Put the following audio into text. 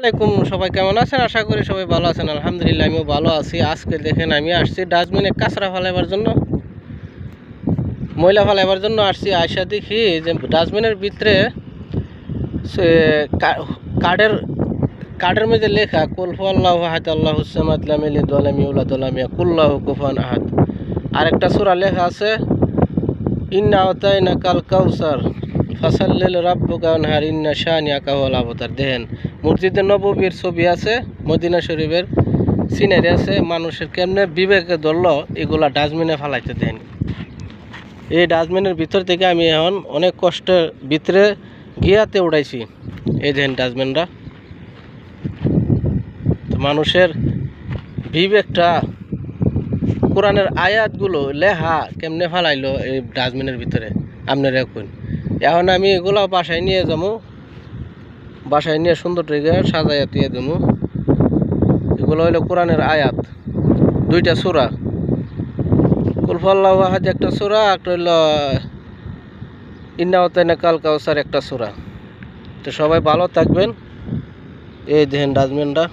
আলাইকুম, সবাই কেমন আছেন? আশা করি সবাই ভালো আছেন। আলহামদুলিল্লাহ, আমিও ভালো আছি। আজকে দেখেন, আমি আসছি ডাস্টবিনে কাঁচরা ফেলাইবার জন্য। ময়লা ফেলাইবার জন্য আসছি। আয়সা দেখি যে ডাস্টবিনের ভিতরে কার্ডের কার্ডের মধ্যে লেখা কুলফু আল্লাহ হাত আল্লাহ উলাদুলামিয়া কুল্লাহ কুফান আহাদ। আরেকটা সূরা লেখা আছে, ইন্না আতাইনা কাল কাউসার। ফাসাল্লিল রাব্বুকা আনহার ইন্না শানিয়াকা হুয়াল আবতার। দেখেন, মসজিদে নববীর ছবি আছে, মদিনা শরীফের সিনারি আছে, মানুষের কেমনে বিবেকে ধরল, এগুলা ডাস্টবিনে ফালাইতে দেন। এই ডাস্টবিনের ভিতর থেকে আমি এখন অনেক কষ্টের ভিতরে গিয়াতে উড়াইছি। এই দেখেন ডাস্টবিনটা। মানুষের বিবেকটা কোরআনের আয়াতগুলো লেহা কেমনে ফালাইলো এই ডাস্টবিনের ভিতরে? আপনারা এখন এখন আমি এগুলো বাসায় নিয়ে যাব। বাসায় নিয়ে সুন্দর থেকে সাজাইয়া দিয়ে দেবো এগুলো হইল কোরআনের আয়াত। দুইটা সুরা। কুলফাল্লাহ আহাদ একটা সুরা, একটা হইল ইন্নাওতাইনা কাল কাউসার একটা সুরা। তো সবাই ভালো থাকবেন। এই দেখেন ডাস্টবিনটা